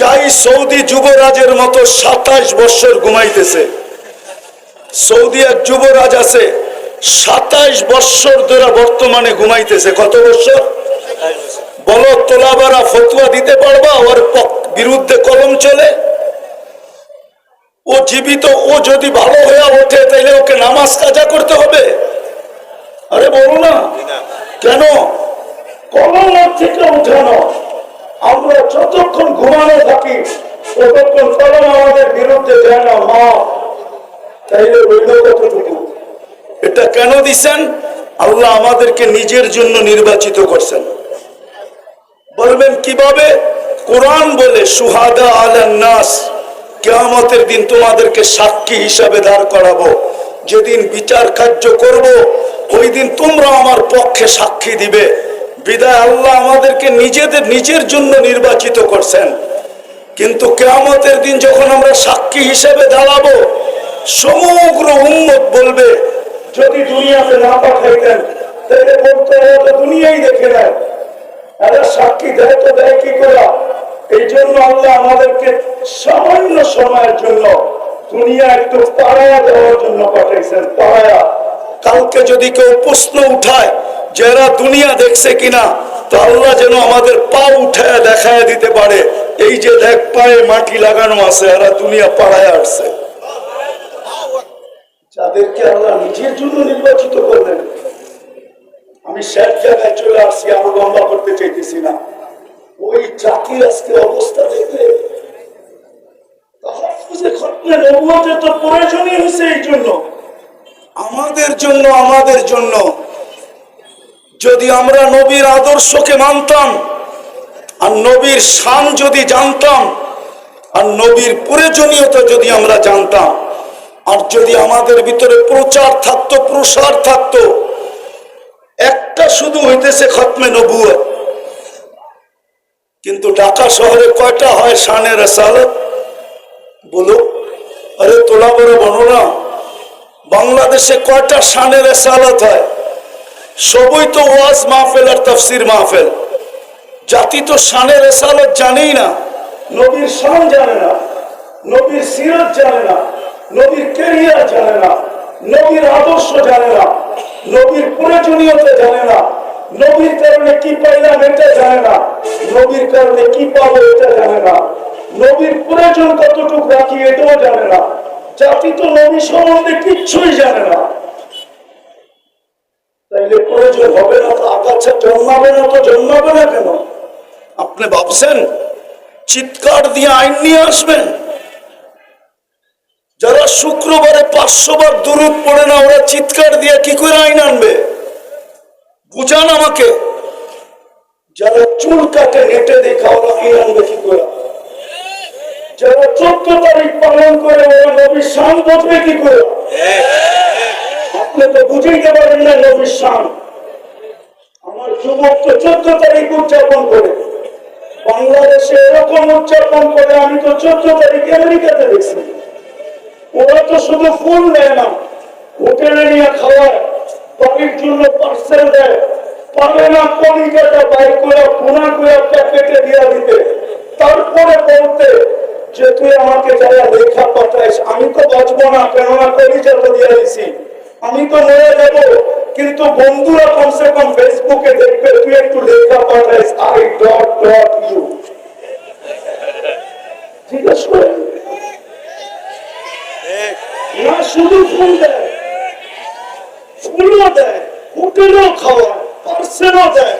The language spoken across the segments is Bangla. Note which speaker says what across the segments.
Speaker 1: চাই সৌদি যুবরাজের মতো সাতাশ বৎসর ঘুমাইতেছে। সৌদি এক যুবরাজ আছে সাতাশ বৎসর ধরে বর্তমানে ঘুমাইতেছে। কত বৎসর বলো তোলাবারা ফতুয়া দিতে পারবা? ওর বিরুদ্ধে কলম চলে? ও জীবিত ও যদি ভালো হয়ে ওঠে তাইলে ওকে নামাজ কাজা করতে হবে? আরে বলো না। কেন? কলম থেকে উঠানো। আমরা যতক্ষণ ঘুমানো থাকি, ততক্ষণ কলম আমাদের বিরুদ্ধে যায় না মা তাইলে কতটুকু? এটা কেন দিছেন? আল্লাহ আমাদেরকে নিজের জন্য নির্বাচিত করছেন। বলবেন কীভাবে? কোরআন বলে, সুহাদা আলান নাস, কেয়ামতের দিন তোমাদেরকে সাক্ষী হিসাবে দাঁড় করাবো। যেদিন বিচার কার্য করব, ওই দিন তোমরা আমার পক্ষে সাক্ষী দিবে। বিদায় আল্লাহ আমাদেরকে নিজেদের, নিজের জন্য নির্বাচিত করছেন। কিন্তু কেয়ামতের দিন যখন আমরা সাক্ষী হিসেবে দাঁড়াবো, সমগ্র উম্মত বলবে, যদি দুনিয়াতে না পাঠাইতেন, তাহলে বলতে তো দুনিয়াই দেখে নেয়। এরা সাক্ষী দেয় তো দেয় কি করে? এই জন্য আল্লাহ আমাদেরকে সামান্য সময়ের জন্য দুনিয়া একটু পাড়ায়া দেওয়ার জন্য পাঠাইছেন, পাড়ায়া। কালকে যদি কেউ প্রশ্ন উঠায় যে এরা দুনিয়া দেখছে কিনা, তো আল্লাহ যেন আমাদের পা উঠায় দেখায় দিতে পারে। এই যে দেখ, পায়ে মাটি লাগানো আছে, এরা দুনিয়া পাড়ায় আসছে। যাদেরকে আল্লাহ নিজের জন্য নির্বাচিত করলেন, আমি শেষ জায়গায় চলে আসছি, আরও লম্বা করতে চাইতেছি না। ওই জাতির আজকে অবস্থা দেখলে এই জন্য। আমাদের জন্য আমাদের জন্য। যদি আমরা নবীর আদর্শকে মানতাম, আর নবীর শান যদি জানতাম, আর নবীর প্রয়োজনীয়তা যদি আমরা জানতাম, আর যদি আমাদের ভিতরে প্রচার থাকতো, প্রসার থাকতো, একটা শুধু হইতেছে খতমে নবুয়ত কিন্তু ঢাকা শহরে কয়টা হয় শানের রেসালত? বলো। আরে তোলা বড় বলো না বাংলাদেশে কয়টা শানের রেসালত হয়? সবই তো ওয়াজ মাহফেল আর তফসির মাহফেল। জাতি তো শানের রেসালত জানেই না, নবীর শান জানে না, নবীর সিরত জানে না, নবীর কেরিয়ার জানে না, নবীর আদর্শ জানে না, নবীর প্রয়োজনীয়তা জানে না, নবীর কারণে কি পাইলাম এটা জানে না, নবীর কারণে কি পাবো এটা জানে না, নবীর প্রয়োজন কতটুকু রাখি এটাও জানে না, জাতি তো নবী সম্বন্ধে কিচ্ছুই জানে না। হবে না তো আগাছা জন্মাবে না তো জন্মাবে না কেন? আপনি ভাবছেন, চিৎকার দিয়ে আইন নিয়ে আসবেন? যারা শুক্রবারে পাঁচশো বার দূরত পড়ে না, ওরা চিৎকার দিয়ে কি করে আইন আনবে? বুঝান আমাকে। যারা চুল কাটে, নেটে দেখা ওরা আইন আনবে কি করে? যারা চোদ্দ তারিখ পালন করে, ওরা নবীর শান বুঝবে কি করে? আপনি তো বুঝাইতে পারেন না নবীর শান। যুবক চোদ্দ তারিখ উদযাপন করে। বাংলাদেশে এরকম উদযাপন করে, আমি তো চোদ্দ তারিখ আমেরিকাতে দেখছি। ওরা তো শুধু ফুল দেয় না, হোটেলে নিয়ে খাওয়ায়, বাড়ির জন্য পার্সেল দেয়। পারে না কলিকাটা বাইর করে পুনা করে প্যাকেটে দিয়ে দিতে। তারপরে বলতে, যে তুই আমাকে যারা লেখা পাঠাইস, আমি তো বাঁচবো না, কেননা কলিজা তো দিয়ে দিছি আমি তো মরে যাব, কিন্তু বন্ধুরা কমসে কম ফেসবুকে দেখবে, তুই একটু লেখা পাঠাইস আই ডট ডট ইউ ঠিক আছে না, শুধু ফুল দেয়। ফুলও দেয়, হোটেলও খাওয়ায়, পার্সেলও দেয়।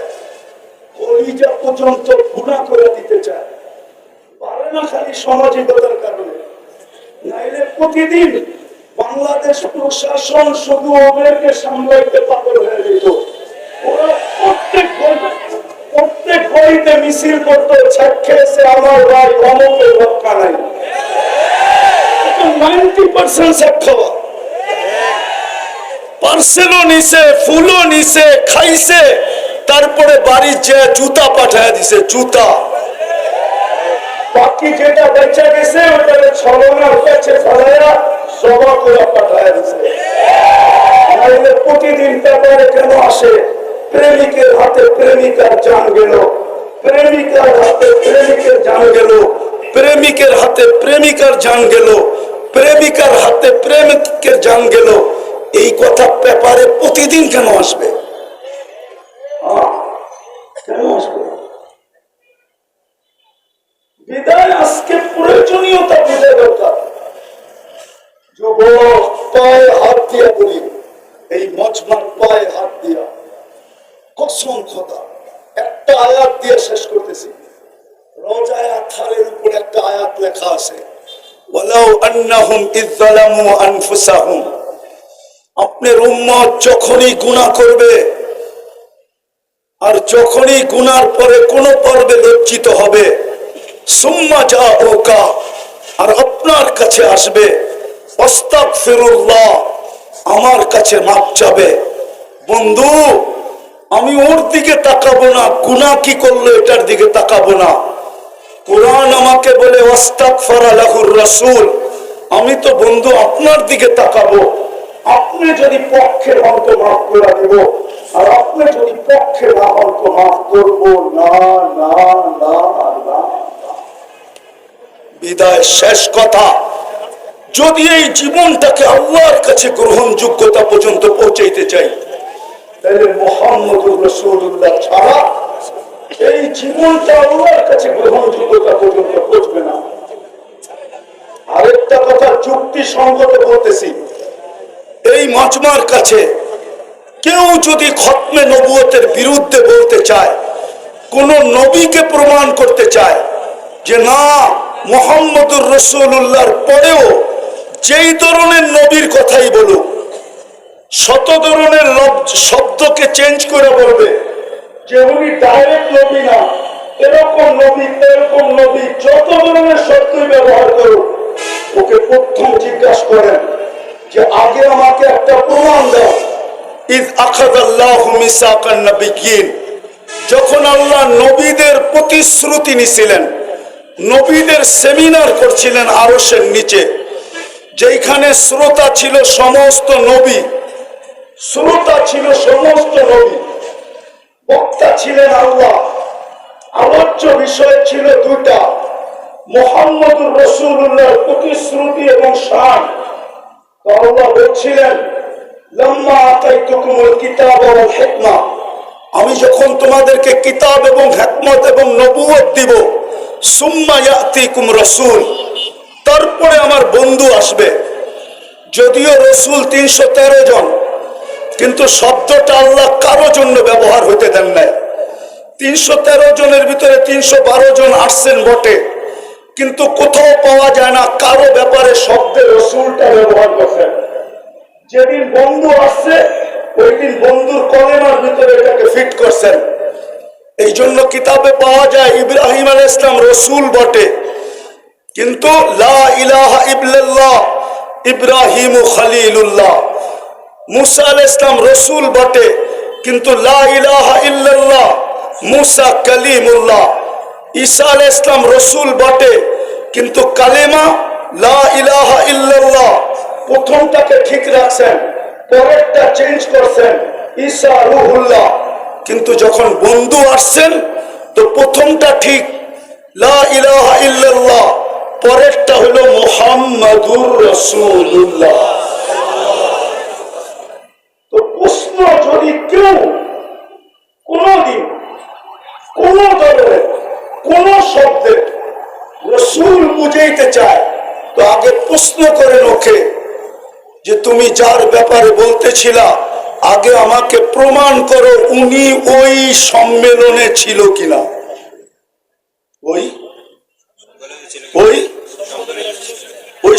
Speaker 1: পর্যন্ত গুণা করে দিতে চায়। পারে না খালি সামাজিকতার কারণে। নাইলে প্রতিদিন বাংলাদেশ প্রশাসন শুধু ওদেরকে সামলাইতে পাগল হয়ে যেত। ওরা প্রত্যেক প্রত্যেক মিছিল করতো আমার ভাই রক্ষা নাই। পার্সেন্ট খাইছে, তারপরে বাড়ির যে জুতা পাঠায় দিছে, জুতা। বাকি যেটা বেঁচে গেছে ছলনার কাছে ফেলাইয়া জমা করে পাঠায় প্রতিদিন পেপারে কেন আসে? প্রেমিকের হাতে প্রেমিকার জান গেল। প্রেমিকার হাতে প্রেমিকের জান গেল। প্রেমিকের হাতে প্রেমিকার জান গেল। প্রেমিকার হাতে প্রেমিকের জান গেল। এই কথা পেপারে প্রতিদিন কেন আসবে আহ, কেন আসবে বিদায় আজকে প্রয়োজনীয়তা বুঝে দরকার যুবক পায়ে হাত দিয়া বলি, এই মজমার পায়ে হাত দিয়া। কসম একটা আয়াত দিয়ে শেষ করতেছি। উপর একটা আয়াত লেখা আছে, ওয়ালাউ আন্নাহুম আনফুসাহুম। আপনার উম্মত যখনই গুনাহ করবে, আর যখনই গুনার পরে কোন পর্বে লজ্জিত হবে, সুম্মা যা ওকা আর আপনার কাছে আসবে অস্তাক আমার কাছে মাপ চাবে। বন্ধু, আমি ওর দিকে তাকাবো না। গুনা কি করল এটার দিকে তাকাবো না। কোরআন আমাকে বলে রাসূল। আমি তো বন্ধু, আপনার দিকে তাকাবো। আপনি যদি পক্ষে হন মাফ করে দেব, আর আপনি যদি পক্ষে না মাফ করব না না না। বিদায়, শেষ কথা। যদি এই জীবনটাকে আল্লাহর কাছে গ্রহণযোগ্যতা পর্যন্ত পৌঁছাইতে চাই, তাহলে মোহাম্মদুর রসুল্লাহ ছাড়া এই জীবনটা আল্লাহর কাছে গ্রহণযোগ্যতা পর্যন্ত পৌঁছবে না। আরেকটা কথা যুক্তি সঙ্গত বলতেছি। এই মজমার কাছে কেউ যদি খতমে নবুয়তের বিরুদ্ধে বলতে চায়, কোন নবীকে প্রমাণ করতে চায় যে না, মোহাম্মদুর রসুল্লাহর পরেও যেই ধরনের নবীর কথাই বলুক, শত ধরনের শব্দকে চেঞ্জ করে বলবে, যে উনি ডাইরেক্ট নবী না, এরকম নবী এরকম নবী, যত ধরনের শব্দই ব্যবহার করুক, ওকে প্রথম জিজ্ঞাসা করেন যে, আগে আমাকে একটা প্রমাণ দাও। ইদ আখাদাল্লাহু মিসাকান নাবিয়্যিন, যখন আল্লাহ নবীদের প্রতিশ্রুতি নিছিলেন, নবীদের সেমিনার করছিলেন আরশের নিচে যেখানে শ্রোতা ছিল সমস্ত নবী, শ্রোতা ছিল সমস্ত নবী, বক্তা ছিলেন আল্লাহ। আলোচ্য বিষয় ছিল দুটা মোহাম্মদুর রসুল্লাহর প্রতিশ্রুতি এবং শান। আল্লাহ বলছিলেন, লম্মা আতাইতুকুমুল কিতাব ওয়াল হিকমা। আমি যখন তোমাদেরকে কিতাব এবং হেকমত এবং নবুয়ত দিব, সুম্মা ইয়াতিকুম রাসূল। তারপরে আমার বন্ধু আসবে। যদিও রসুল তিনশো তেরো জন, কিন্তু শব্দটা আল্লাহ কারও জন্য ব্যবহার হইতে দেন নাই। তিনশো তেরো জনের ভিতরে তিনশো বারো জন আসছেন বটে, কিন্তু কোথাও পাওয়া যায় না কারও ব্যাপারে শব্দের রসুলটা ব্যবহার করছেন। যেদিন বন্ধু আসছে ওই দিন বন্ধুর কলেমার ভিতরে এটাকে ফিট করছেন। এই জন্য কিতাবে পাওয়া যায় ইব্রাহিম আল ইসলাম রসুল বটে। কিন্তু ইব্রাহিম খালিলুল্লাহ। মুসা আল ইসলাম রসুল বটে, কিন্তু ইল্লাল্লাহ, মুসা কালিমুল্লাহ। ঈসা আল ইসলাম রসুল বটে, কিন্তু কালেমা ইলাহা ইল্লাল্লাহ, প্রথমটাকে ঠিক রাখছেন, পরেরটা চেঞ্জ করছেন, ঈসা রুহুল্লাহ। কিন্তু যখন বন্ধু আসছেন, তো প্রথমটা ঠিক, লা ইলাহা ইল্লাল্লাহ। পরেরটা হলো মুহাম্মাদুর রাসূলুল্লাহ। তো প্রশ্ন যদি কেউ কোনদিন, কোন ধরনের কোন শব্দে রসুল বুঝাইতে চায়, তো আগে প্রশ্ন করেন ওকে যে তুমি যার ব্যাপারে বলতেছিলা, আগে আমাকে প্রমাণ করো উনি ওই সম্মেলনে ছিল কিনা। ওই? ওই?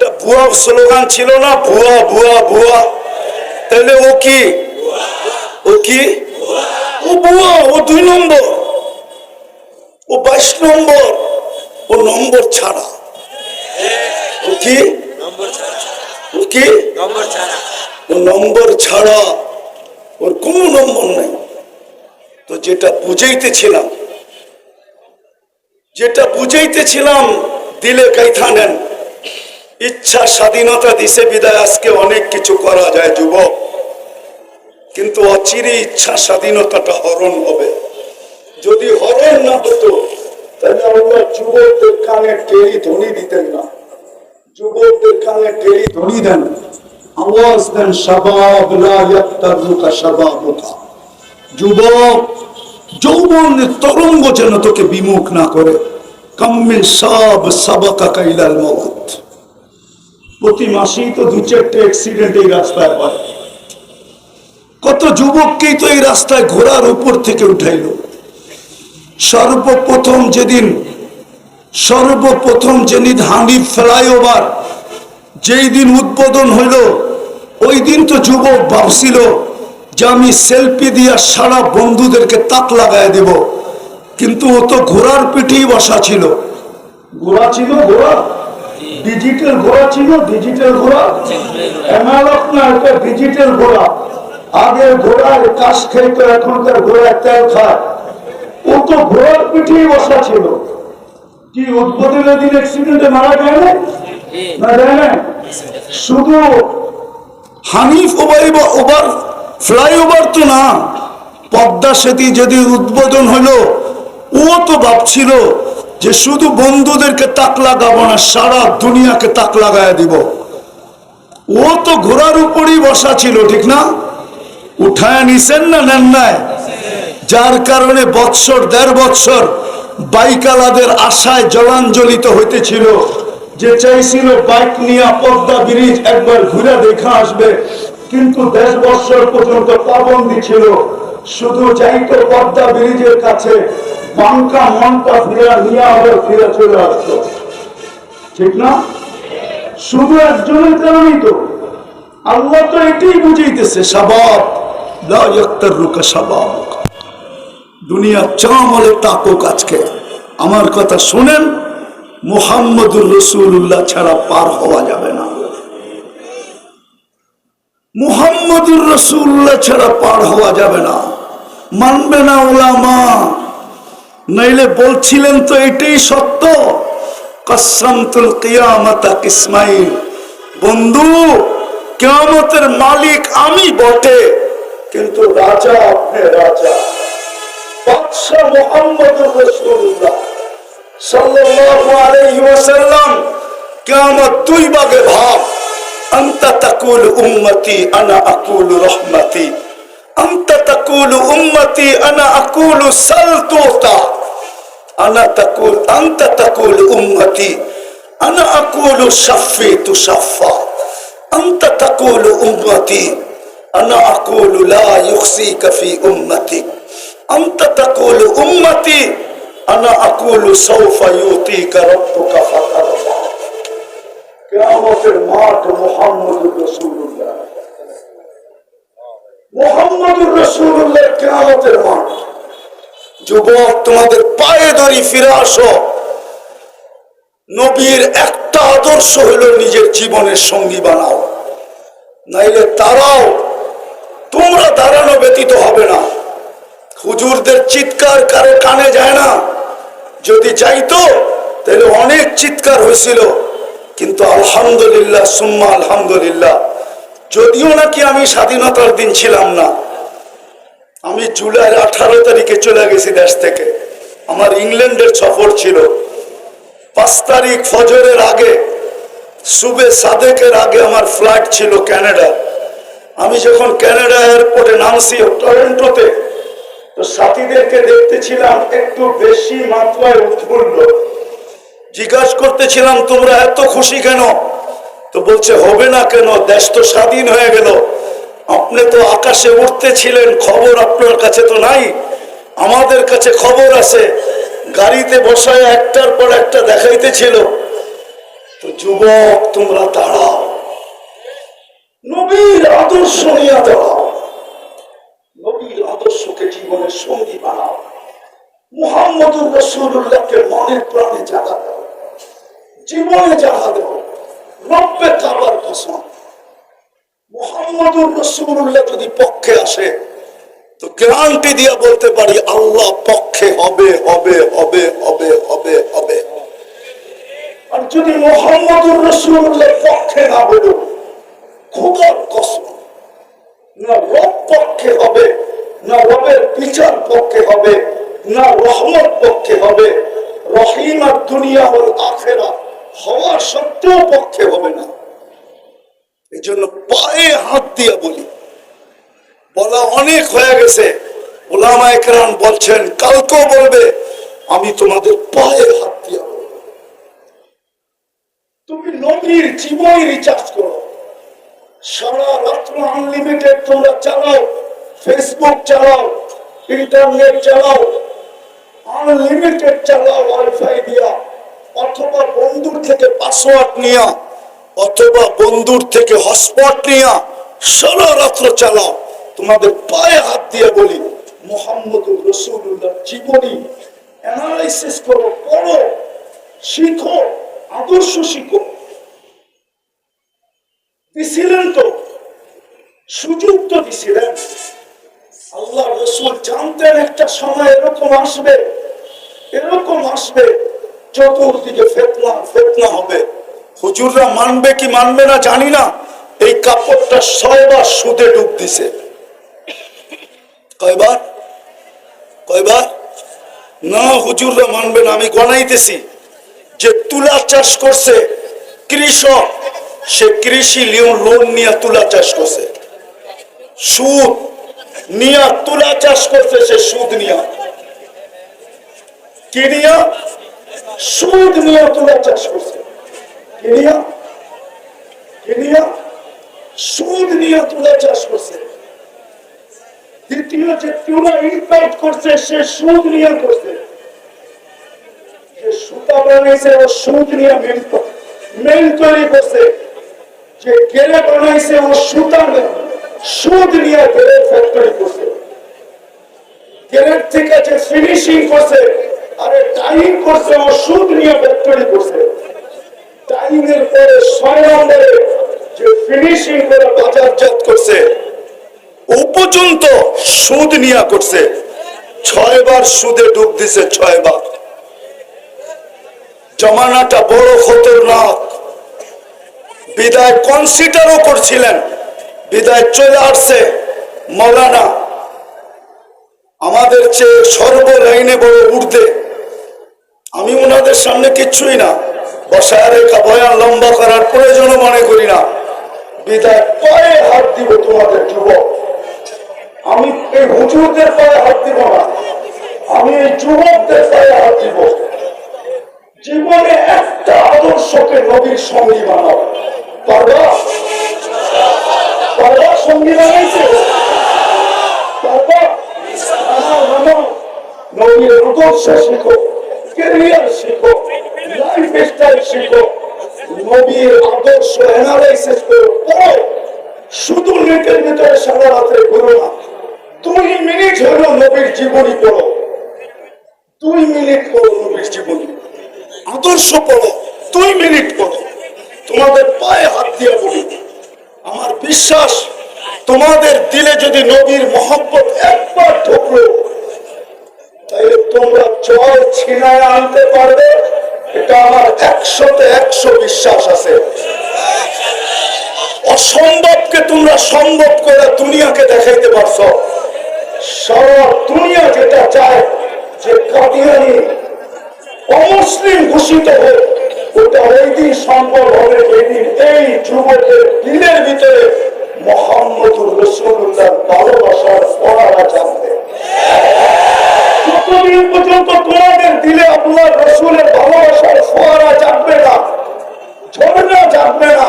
Speaker 1: একটা ভুয়া স্লোগান ছিল না, ভুয়া ভুয়া ভুয়া। তাহলে ও কি? ও কি? ও বুয়া ও দুই নম্বর। ও বাইশ নম্বর। ও নম্বর ছাড়া। ও কি? ও কি? ও নম্বর ছাড়া। ওর কোনো নম্বর নাই। তো যেটা বুঝাইতেছিলাম যেটা বুঝাইতেছিলাম, দিলে কাইথা নেন। ইচ্ছা স্বাধীনতা দিছে বিদায়, আজকে অনেক কিছু করা যায়, যুবক। কিন্তু অচিরে ইচ্ছা স্বাধীনতাটা হরণ হবে। যদি হরণ না হতো, তাহলে আমরা যুবকদের কানে টেরি ধ্বনি দিতেন না। যুবকদের কানে টেরি ধ্বনি দেন। আওয়াজ দেন, শাবাব লা ইয়াক্তারুকা শাবাবুকা। যুবক, যৌবন তরঙ্গ যেন তোকে বিমুখ না করে। কাম্মিন সব সাবাকা কাইলাল মওত প্রতি মাসেই তো দু চারটে অ্যাক্সিডেন্ট এই রাস্তায় হয়। কত যুবককেই তো এই রাস্তায় ঘোড়ার উপর থেকে উঠাইলো। সর্বপ্রথম যেদিন সর্বপ্রথম যেদিন হানিফ ফ্লাইওভার যেই দিন উদ্বোধন হইল, ওই দিন তো যুবক ভাবছিল যে আমি সেলফি দিয়া সারা বন্ধুদেরকে তাক লাগায় দেব। কিন্তু ও তো ঘোড়ার পিঠেই বসা ছিল। ঘোড়া ছিল, ঘোড়া? ডিজিটাল ঘোড়া ছিল ডিজিটাল ঘোড়া। অ্যানালগ না এটা ডিজিটাল ঘোড়া। আগের ঘোড়ার কাশ খেত এখনকার ঘোড়ার তেল খায়। ও তো ঘোড়ার পিঠেই বসা ছিল। কি উদ্বোধনের দিন অ্যাক্সিডেন্টে মারা যায় না যায় না শুধু হানিফ ওভার ওভার ফ্লাইওভার তো না। পদ্মা সেতু যদি উদ্বোধন হলো ও তো ভাবছিল যে শুধু বন্ধুদেরকে তাক লাগাবো না, সারা দুনিয়াকে তাক লাগায় দিব। ও তো ঘোড়ার উপরই বসা ছিল, ঠিক না? উঠায় নিছেন না নেন নাই? যার কারণে বৎসর, দেড় বৎসর বাইকালাদের আশায় জলাঞ্জলিত হইতেছিল। যে চাইছিল বাইক নিয়ে পদ্মা ব্রিজ একবার ঘুরে দেখা আসবে, কিন্তু দেড় বৎসর পর্যন্ত পাবন্দি ছিল। শুধু যাইতো পদ্মা ব্রিজের কাছে বাঙ্কা মনটা ফিরে নিয়ে আবার ফিরে চলে আসতো ঠিক না? শুধু একজনের কারণেই তো। আল্লাহ তো এটাই বুঝাইতেছে, সাবাব। আমার কথা শুনেন, মুহাম্মদুর রসুল্লাহ ছাড়া পার হওয়া যাবে না। মুহাম্মদুর রসুল্লাহ ছাড়া পার হওয়া যাবে না। মানবে না ওলামা। নইলে বলছিলেন তো এটাই সত্য কসমতুল কিয়ামতা কিসমাইল বন্ধু কিয়ামতের মালিক আমি বটে কিন্তু রাজা আপনি রাজা বাদশাহ মোহাম্মদুর রাসূলুল্লাহ সাল্লাল্লাহু আলাইহি ওয়াসাল্লাম কিয়ামত দুই ভাগে ভাগ أنت تقول أمتي أنا أقول رحمتي أنت تقول أمتي أنا أقول سلطوتا أنا تقول أنت تقول أمتي أنا أقول شفي تشفى أنت تقول أمتي أنا أقول لا يخزيك في أمتي أنت تقول أمتي أنا أقول سوف يؤتيك ربك فترضى কেয়ামতের মাঠ মোহাম্মদুর রসুল্লাহ মোহাম্মদুর রসুল্লাহ কেয়ামতের মাঠ যুবক, তোমাদের পায়ে ধরি ফিরে আসো। নবীর একটা আদর্শ হলো নিজের জীবনের সঙ্গী বানাও। নাইলে তারাও তোমরা দাঁড়ানো ব্যতীত হবে না। হুজুরদের চিৎকার কারে কানে যায় না। যদি চাইতো তাহলে অনেক চিৎকার হয়েছিল। কিন্তু আলহামদুলিল্লাহ, সুম্মা আলহামদুলিল্লাহ। যদিও নাকি আমি স্বাধীনতার দিন ছিলাম না আমি জুলাই আঠারো তারিখে চলে গেছি দেশ থেকে। আমার ইংল্যান্ডের সফর ছিল। পাঁচ তারিখ ফজরের আগে, সুবে সাদেকের আগে আমার ফ্লাইট ছিল ক্যানাডা। আমি যখন ক্যানাডা এয়ারপোর্টে নামছি, টরেন্টোতে, তো সাথীদেরকে দেখতেছিলাম একটু বেশি মাত্রায় উৎফুল্ল। জিজ্ঞাসা করতেছিলাম, তোমরা এত খুশি কেন? তো বলছে, হবে না কেন? দেশ তো স্বাধীন হয়ে গেল। আপনি তো আকাশে উঠতেছিলেন, খবর আপনার কাছে তো নাই। আমাদের কাছে খবর আছে, গাড়িতে বসায় একটার পর একটা দেখাইতেছিল। তো যুবক, তোমরা দাঁড়াও। নবীর আদর্শ নিয়ে দাঁড়াও। নবীর আদর্শকে জীবনের সঙ্গী বানাও। মুহাম্মদুর রসুল্লাহকে মনে প্রাণে জাগা দাও। জীবনে জাগা দাও। রব্বে কাবার কসম। মোহাম্মদুর রসুল্লাহ যদি পক্ষে আসে, তো গ্যারান্টি দিয়ে বলতে পারি আল্লাহ পক্ষে হবে হবে হবে হবে হবে হবে। আর যদি মোহাম্মদুর রসুল্লাহ পক্ষে না বলুন, খোদার কসম, না রব পক্ষে হবে, না রবের বিচার পক্ষে হবে, না রহমত পক্ষে হবে, রহিম আর দুনিয়া ওর আখেরা হওয়ার সত্ত্বেও পক্ষে হবে না। এই জন্য পায়ে হাত দিয়ে বলি। বলা অনেক হয়ে গেছে। ওলামা বলছেন, কালকেও বলবে, আমি তোমাদের পায়ে হাত দিয়ে। তুমি নদীর জীবন রিচার্জ করো। সারা রাত্র আনলিমিটেড তোমরা চালাও ফেসবুক চালাও ইন্টারনেট চালাও আনলিমিটেড চালাও ওয়াইফাই দিয়া, অথবা বন্ধুর থেকে পাসওয়ার্ড নিয়া। অথবা বন্ধুর থেকে হটস্পট নিয়া সারা রাত্র চালাও। তোমাদের পায়ে হাত দিয়ে বলি, মোহাম্মদুর রসুল্লাহ জীবনী অ্যানালাইসিস করো, পড়ো, শিখো, আদর্শ শিখো। দিছিলেন তো? সুযোগ তো দিছিলেন। আল্লাহ রসুল জানতেন একটা সময় এরকম আসবে এরকম আসবে, চতুর্দিকে ফেতনা ফেতনা হবে। হুজুররা মানবে কি মানবে না জানি না। এই কাপড়টা ছয়বার সুদে ডুব দিছে। কয়বার? কয়বার? না, হুজুররা মানবে না, আমি গনাইতেছি। যে তুলা চাষ করছে কৃষক, সে কৃষি লোন নিয়ে তুলা চাষ করছে। সুদ নিয়া তুলা চাষ করছে, সে সুদ নিয়া। কি নিয়া? সুদ নিয়া তুলা চাষ করছে। কি নিয়া? কি নিয়া? সুদ নিয়া তুলা চাষ করছে। দ্বিতীয় যে তুলা ইম্পোর্ট করছে, সে সুদ নিয়া করছে। থেকে যে ফিনিশিং করছে, আরে সুদ নিয়ে ফ্যাক্টরি করছে। টাইমের পরে ছয় নম্বরে যে ফিনিশিং করে বাজারজাত করছে, ও পর্যন্ত সুদ নিয়ে করছে। ছয়বার সুদে ডুব দিছে, ছয়বার। জমানাটা বড় খতরনাক। বিদায় কনসিডারও করছিলেন, বিদায় চলে আসছে মৌলানা আমাদের চেয়ে সর্ব লাইনে বড় উঠতে আমি ওনাদের সামনে কিচ্ছুই না। বসায় রেখা লম্বা করার প্রয়োজনও মনে করি না। বিদায় পায়ে হাত দিব তোমাদের যুবক। আমি এই হুজুরদের পায়ে হাত দিব না। আমি এই যুবকদের পায়ে হাত দিব। জীবনে একটা আদর্শকে নবীর সঙ্গী বানাও। পারবা সঙ্গী বানাইছে। পারবা। নবীর আদর্শ শিখো কেরিয়ার শিখো। লাইফ স্টাইল শিখো নবীর আদর্শ অ্যানালাইসিস করো শুধু নেটের ভিতরে সারা রাত্রে করো না, দুই মিনিট হলো নবীর জীবনী পড়ো। দুই মিনিট পড়ো নবীর জীবনী। আদর্শ পড়ো, দুই মিনিট পড়ো। তোমাদের পায়ে হাত দিয়ে বলি, আমার বিশ্বাস তোমাদের দিলে যদি নবীর মহব্বত একবার ঢুকলো তাহলে তোমরা জল ছিনায় আনতে পারবে। এটা আমার একশোতে একশো বিশ্বাস আছে। অসম্ভবকে তোমরা সম্ভব করে দুনিয়াকে দেখাইতে পারছ। সারা দুনিয়া যেটা চায় যে কাদিয়ানি, অমুসলিম ঘোষিত হোক, ওটা ওই দিন সম্ভব হবে যেদিন এই যুবকের দিলের ভিতরে মোহাম্মদুর রসুল্লাহ ভালোবাসার পড়ারা জানবে। যতদিন পর্যন্ত তোমাদের দিলে আপনার রসুলের ফোয়ারা জাগবে না, ঝর্ণা জাগবে না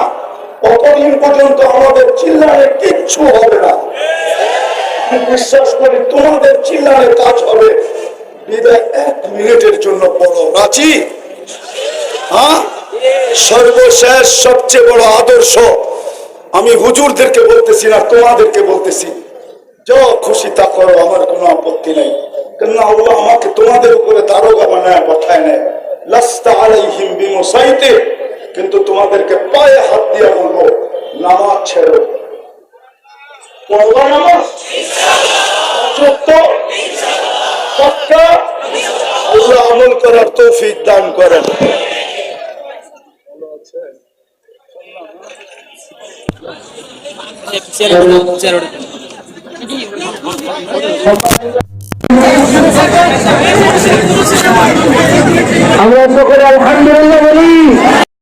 Speaker 1: ততদিন পর্যন্ত আমাদের চিল্লানে কিচ্ছু হবে না। বিশ্বাস করি তোমাদের চিল্লানে কাজ হবে। হ্যাঁ? সর্বশেষ সবচেয়ে বড় আদর্শ, আমি হুজুরদেরকে বলতেছি না, তোমাদেরকে বলতেছি, যা খুশি তা করো, আমার কোনো আপত্তি নেই। কেননা আল্লাহ আমাকে তোমাদের উপরে দারোগা বানায় পাঠায় নেয়। লাস্তা আলাইহিম বিমুসাইতে কিন্তু তোমাদেরকে পায়ে হাত দিয়ে বলব, নামাজ ছেড়ো। পড়বা নামাজ? সত্য পাক্কা? আল্লাহ আমল করার তৌফিক দান করেন।
Speaker 2: আমরা সকলে আলহামদুলিল্লাহ বলি।